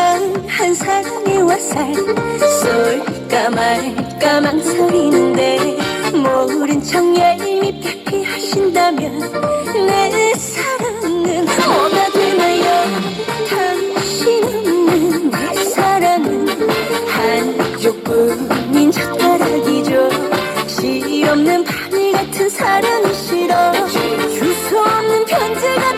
향한 사랑의 화살. 쏠까 말까 망설이는데 모른 척 얄밉게 피하신다면 내 사랑은 뭐가 되나요? 당신 없는 내 사랑은 한쪽뿐인 젓가락이죠. 실없는 바늘 같은 사랑은 싫어. 주소 없는 편지 같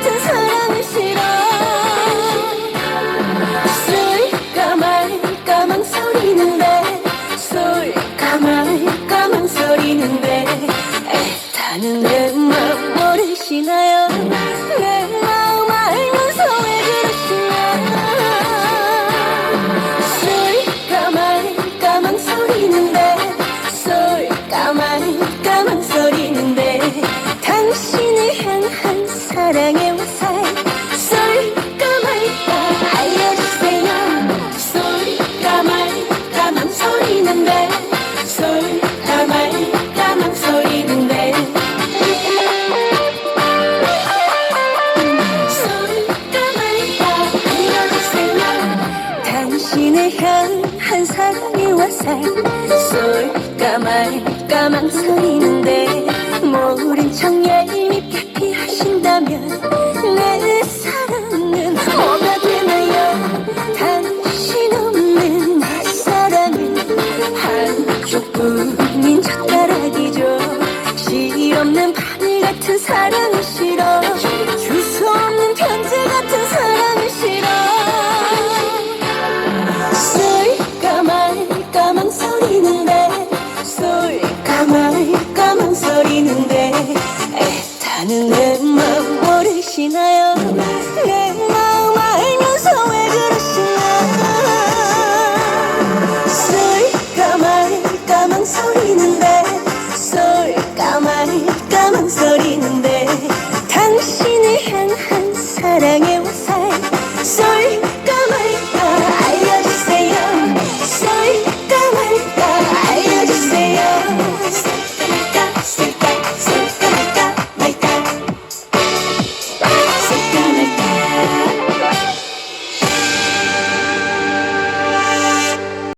애타는 내 마음 모르시나요? 내 마음 알면서 왜 그러시나요? 쏠까 말까 망설이는데 쏠까 말까 망설이는데 당신을 향한 사랑의 당신을 향한 사랑의 화살 쏠까 말까 망설이는데 모른 척 얄밉게 피하신다면 내 사랑은 뭐가 되나요? 당신 없는 내 사랑은 한쪽뿐인 젓가락이죠. 실없는 바늘 같은 사랑은 싫어 내 마음 모르시나요? 내 마음 알면서 왜 그러시나 쏠까 말까 망설이는데 쏠까 말까 망설이는데 당신을 향한 사랑에